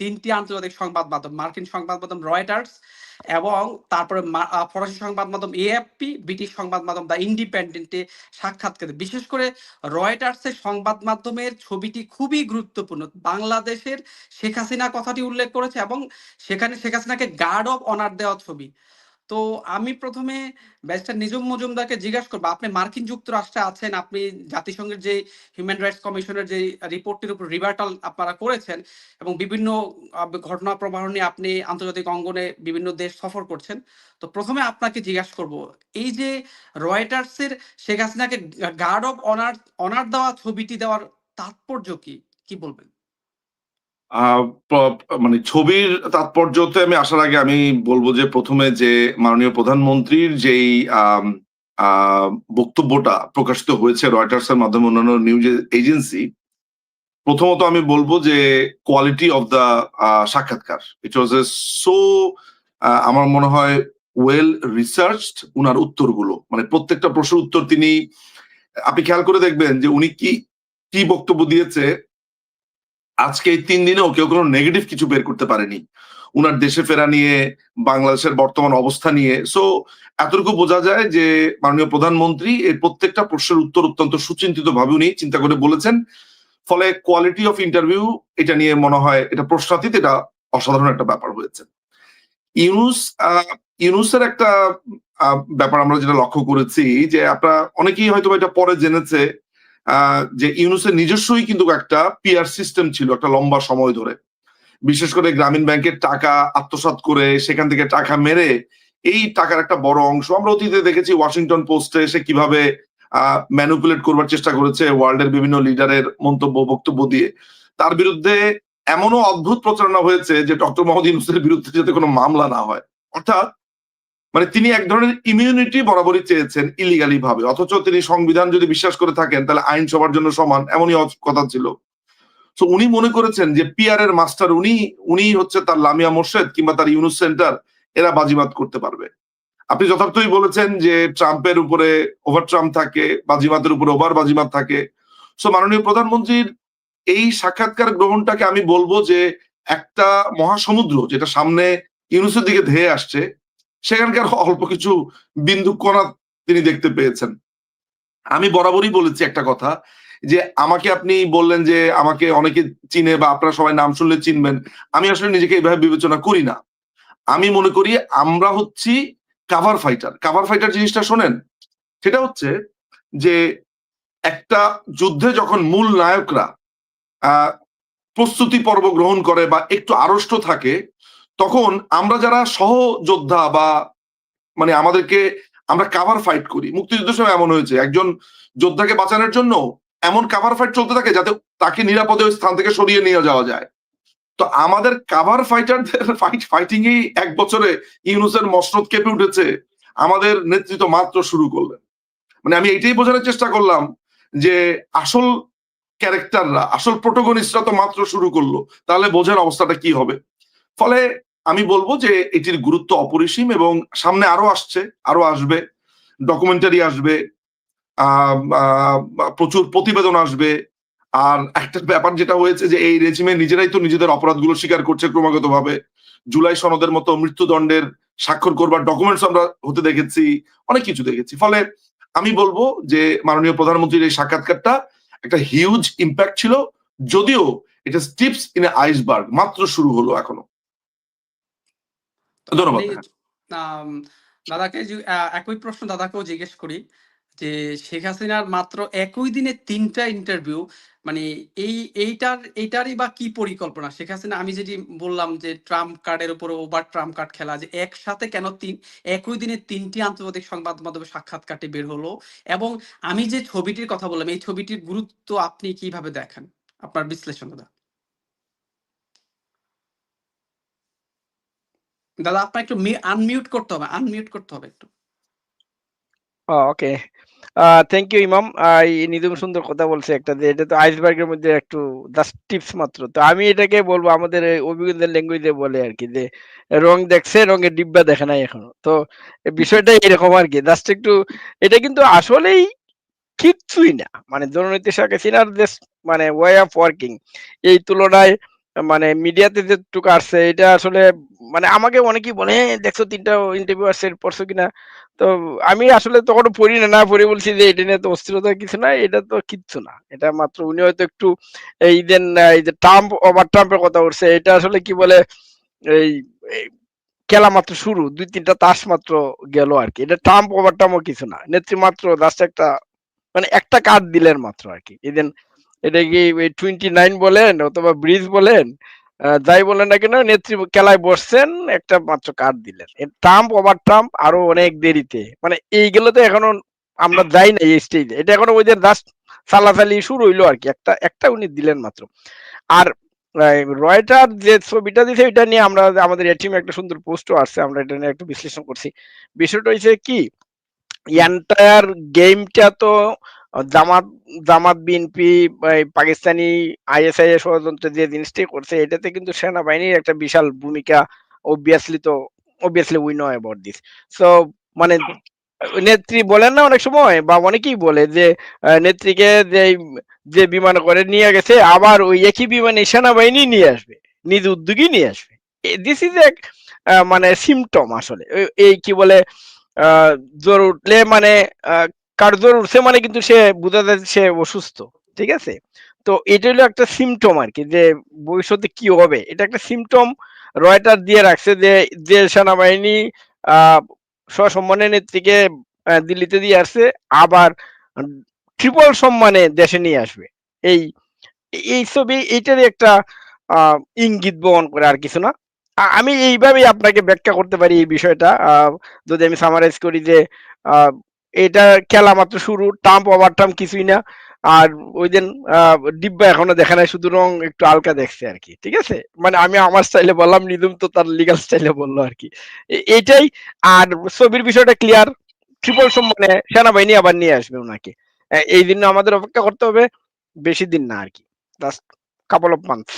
তিনটি আন্তর্জাতিক সংবাদ মাধ্যম, মার্কিন সংবাদ মাধ্যম রয়টার্স এবং তারপরে ফরাসি সংবাদ মাধ্যম এএফপি ব্রিটিশ সংবাদ মাধ্যম দ্য ইন্ডিপেন্ডেন্টে সাক্ষাৎকার বিশেষ করে রয়টার্সের সংবাদ মাধ্যমের ছবিটি খুবই গুরুত্বপূর্ণ। বাংলাদেশের শেখ হাসিনা কথাটি উল্লেখ করেছে এবং সেখানে শেখ হাসিনাকে গার্ড অফ অনার দেওয়া ছবি। তো আমি প্রথমে ব্যারিস্টার নিজম মজুমদারকে জিজ্ঞাসা করব, আপনি মার্কিন যুক্তরাষ্ট্রে আছেন, আপনি জাতিসংঘের যে হিউম্যান রাইটস কমিশনের যে রিপোর্টটির উপর রিভার্টাল আপনারা করেছেন এবং বিভিন্ন ঘটনা প্রবাহ নিয়ে আপনি আন্তর্জাতিক অঙ্গনে বিভিন্ন দেশ সফর করছেন। তো প্রথমে আপনাকে জিজ্ঞাসা করব, এই যে রয়টার্সের শেখ হাসিনাকে গার্ড অফ অনার অনার দেওয়া ছবিটি দেওয়ার তাৎপর্য কি? কি বলবেন? মানে ছবির তাৎপর্যতে আমি আসার আগে আমি বলব যে প্রথমে যে মাননীয় প্রধানমন্ত্রীর যেই বক্তব্যটা প্রকাশিত হয়েছে রয়টার্স এর মাধ্যমে অন্যান্য নিউজ এজেন্সি, প্রথমত আমি বলব যে কোয়ালিটি অফ দ্য সাক্ষাৎকার। ইট ওয়াজ এ সো আমার মনে হয় ওয়েল রিসার্চড উনার উত্তরগুলো। মানে প্রত্যেকটা প্রশ্নের উত্তর তিনি, আপনি খেয়াল করে দেখবেন যে উনি কি কি বক্তব্য দিয়েছে আজকে এই তিন দিনেও কেউ কোনো নেগেটিভ কিছু বের করতে পারেনি। উনার দেশে ফেরা নিয়ে, বাংলাদেশের বর্তমান অবস্থা নিয়ে। সো এতটুকু বোঝা যায় যে মাননীয় প্রধানমন্ত্রী এর প্রত্যেকটা প্রশ্নের উত্তর অত্যন্ত সুচিন্তিত ভাবে উনি চিন্তা করে বলেছেন। ফলে কোয়ালিটি অফ ইন্টারভিউ এটা নিয়ে মনে হয় এটা প্রশ্নাতীত, এটা অসাধারণ একটা ব্যাপার হয়েছে। ইউনুস ইউনুসের একটা ব্যাপার আমরা যেটা লক্ষ্য করেছি যে আপনারা অনেকেই হয়তো এটা পরে জেনেছে যে ইউনুসের নিজস্বই কিন্তু একটা পিআর সিস্টেম ছিল একটা লম্বা সময় ধরে। বিশেষ করে গ্রামীণ ব্যাংকের টাকা আত্মসাৎ করে সেখান থেকে টাকা মেরে এই টাকার একটা বড় অংশ আমরা অতীতে দেখেছি ওয়াশিংটন পোস্টে সে কীভাবে ম্যানুপুলেট করবার চেষ্টা করেছে ওয়ার্ল্ডের বিভিন্ন লিডারের মন্তব্য, বক্তব্য দিয়ে। তার বিরুদ্ধে এমনও অদ্ভুত প্রচারণা হয়েছে যে ডক্টর মোহাম্মদ ইউনুসের বিরুদ্ধে যাতে কোনো মামলা না হয়। অর্থাৎ মানে তিনি এক ধরনের ইমিউনিটি বরাবরই চেয়েছেন ইলিগালি ভাবে। অথচ তিনি সংবিধান যদি বিশ্বাস করে থাকেন, তাহলে আইন সবার জন্য সমান, এমনই কথা ছিল। তো উনি মনে করেছেন যে পিআর এর মাস্টার উনি উনি হচ্ছে তার লামিয়া মোর্শেদ কিংবা তার ইউনুস সেন্টার, এরা বাজিমাত করতে পারবে। আপনি যথার্থই বলেছেন যে ট্রাম্পের উপরে ওভার ট্রাম্প থাকে, বাজিমাতের উপরে ওভার বাজিমাত থাকে। সো মাননীয় প্রধানমন্ত্রীর এই সাক্ষাৎকার গ্রহণটাকে আমি বলব যে একটা মহাসমুদ্র যেটা সামনে ইউনুসের দিকে ধেয়ে আসছে সেখানকার অল্প কিছু বিন্দু কণা তিনি দেখতে পেয়েছেন। আমি বরাবরই বলেছি একটা কথা যে, আমাকে আপনি বললেন যে, আমাকে অনেকে চিনে বা আপনারা সবাই নাম শুনলে চিনবেন। আমি আসলে নিজেকে এইভাবে বিবেচনা করি না। আমি মনে করি আমরা হচ্ছি কাভার ফাইটার কাভার ফাইটার জিনিসটা শোনেন, সেটা হচ্ছে যে, একটা যুদ্ধে যখন মূল নায়করা প্রস্তুতি পর্ব গ্রহণ করে বা একটু আড়ষ্ট থাকে তখন আমরা যারা সহযোদ্ধা বা মানে আমাদেরকে আমরা কাভার ফাইট করি, মুক্তিযুদ্ধের সময় এমন হয়েছে, একজন যোদ্ধাকে বাঁচানোর জন্য এমন কাভার ফাইট চলতে থাকে যাতে তাকে নিরাপদে ওই স্থান থেকে সরিয়ে নিয়ে যাওয়া যায়। তো আমাদের কাভার ফাইটারদের ফাইট ফাইটিং এই এক বছরে ইউনুসের মসনদ কেঁপে উঠেছে, আমাদের নেতৃত্ব মাত্র শুরু করলেন। মানে আমি এটাই বোঝানোর চেষ্টা করলাম যে আসল ক্যারেক্টাররা আসল প্রোটোগনিস্টরা তো মাত্র শুরু করল, তাহলে বোঝার অবস্থাটা কি হবে? ফলে আমি বলব যে এটির গুরুত্ব অপরিসীম এবং সামনে আরও আসছে, আরও আসবে। ডকুমেন্টারি আসবে প্রচুর প্রতিবেদন আসবে। আর একটা ব্যাপার যেটা হয়েছে যে এই রেজিমে নিজেরাই তো নিজেদের অপরাধগুলো স্বীকার করছে ক্রমাগত ভাবে জুলাই সনদের মতো মৃত্যুদণ্ডের স্বাক্ষর করবার ডকুমেন্টস আমরা হতে দেখেছি, অনেক কিছু দেখেছি। ফলে আমি বলব যে মাননীয় প্রধানমন্ত্রীর এই সাক্ষাৎকারটা একটা হিউজ ইম্প্যাক্ট ছিল, যদিও এটা স্টিপস ইন আইসবার্গ মাত্র শুরু হলো এখনও। দাদাকে একই প্রশ্ন দাদাকেও জিজ্ঞেস করি যে, শেখ হাসিনার মাত্র একই দিনে তিনটা ইন্টারভিউ মানে এই, এইটার, এইটারই বা কি পরিকল্পনা? শেখ হাসিনা, আমি যেটি বললাম যে, ট্রাম্প কার্ডের উপরে ওভার ট্রাম্প কার্ড খেলা, যে একসাথে কেন তিন, একই দিনে তিনটি আন্তর্জাতিক সংবাদ মাধ্যমে সাক্ষাৎকারটি বের হলো এবং আমি যে ছবিটির কথা বললাম, এই ছবিটির গুরুত্ব আপনি কীভাবে দেখেন? আপনার বিশ্লেষণ দাদা দাদা একটু আনমিউট করতে হবে আনমিউট করতে হবে একটু। ওকে। থ্যাংক ইউ ইমাম। নিদুম সুন্দর কথা বলছে একটা যে, এটা তো আইসবার্গের মধ্যে একটু জাস্ট টিপস মাত্র। তো আমি এটাকে বলব, আমাদের ল্যাঙ্গুয়েজে বলে আর কি যে, রং দেখছে রঙের ডিব্বা দেখে নাই এখনও। তো বিষয়টা এরকম আর কি। জাস্ট একটু, এটা কিন্তু আসলেই কিচ্ছুই না। মানে জননীতি শেখ হাসিনার যে মানে ওয়ে অফ ওয়ার্কিং এই তুলনায় মানে মিডিয়াতে যেটুকু আসছে এটা আসলে মানে আমাকে অনেকেই বলে "হ্যাঁ, দেখছ তিনটা ইন্টারভিউ আসছে পড়ছো কিনা? তো আমি আসলে তখন পড়ি না না পড়ে বলছি যে এটা নিয়ে তো অস্থিরতা কিছু না এটা তো কিচ্ছু না। এটা মাত্র উনি হয়তো একটু এই দেন এই যে ট্রাম্প ওভার ট্রাম্পের কথা উঠছে এটা আসলে কি বলে এই এই খেলা মাত্র শুরু দুই তিনটা তাস মাত্র গেল আর কি এটা ট্রাম্প ওভার ট্রাম্পও কিছু না নেত্রী মাত্র জাস্ট একটা মানে একটা কার্ড দিলেন মাত্র আর কি এদিন এটা কি টোয়েন্টি নাইন বলেন অথবা ব্রিজ বলেন যাই বলেন না কেন, নেত্রী খেলায় বসছেন, একটা মাত্র কার্ড দিলেন। ট্রাম্প ওভার ট্রাম্প আরও অনেক দেরিতে। মানে এইগুলো তো এখনও আমরা যাই না এই স্টেজে এটা এখনও ওই যে জাস্ট চালাচালি শুরু হইল আর কি। একটা একটা উনি দিলেন মাত্র। আর রয়টার যে ছবিটা দিছে এটা নিয়ে আমরা আমাদের এটিএম একটা সুন্দর পোস্টও আসছে, আমরা এটা নিয়ে একটু বিশ্লেষণ করছি। বিষয়টা হয়েছে কি এন্টায়ার গেমটা তো জামাত জামাত, বিএনপি পাকিস্তানি আইএসআই এর ষড়যন্ত্র যে জিনিসটাই করছে, এটাতে কিন্তু সেনাবাহিনীর একটা বিশাল ভূমিকা অবভিয়াসলি তো obviously we know about this so মানে নেত্রী বলেন না অনেক সময়, বা অনেকেই বলে যে নেত্রীকে যে যে বিমান করে নিয়ে গেছে, আবার ওই একই বিমানে সেনাবাহিনী নিয়ে আসবে, নিজ উদ্যোগী নিয়ে আসবে। দিস ইজ এক মানে সিমটম আসলে। এই- কি বলে জ্বর উঠলে মানে আহ, কার জ্বর উঠছে মানে কিন্তু সে বোঝা যায় সে অসুস্থ ঠিক আছে? তো এটা হলো একটা সিমটম আর কি যে ভবিষ্যতে কি হবে। এটা একটা সিমটম রয়টার দিয়ে রাখছে যে যে সেনাবাহিনী সসম্মানে নেত্রীকে দিল্লিতে দিয়ে আসছে আবার ট্রিপল সম্মানে দেশে নিয়ে আসবে। এই এই ছবি এইটারই একটা ইঙ্গিত বহন করে আর কিছু না। আমি এইভাবেই আপনাকে ব্যাখ্যা করতে পারি এই বিষয়টা। যদি আমি সামারাইজ করি যে এটা খেলা মাত্র শুরু টাম্প ওভার টাম্প কিছুই না। আর ওই দিন ডিব্বা এখনও দেখা নাই, শুধু রং একটু হালকা দেখছে আর কি, ঠিক আছে? মানে আমি আমার স্টাইলে বললাম, নিদুম তো তার লিগাল স্টাইলে বলল আর কি। এইটাই, আর ছবির বিষয়টা ক্লিয়ার ট্রিপল সম্মানে সেনাবাহিনী আবার নিয়ে আসবে ওনাকে। এই দিন আমাদের অপেক্ষা করতে হবে, বেশি দিন না আর কি জাস্ট কাপল অফ মান্থস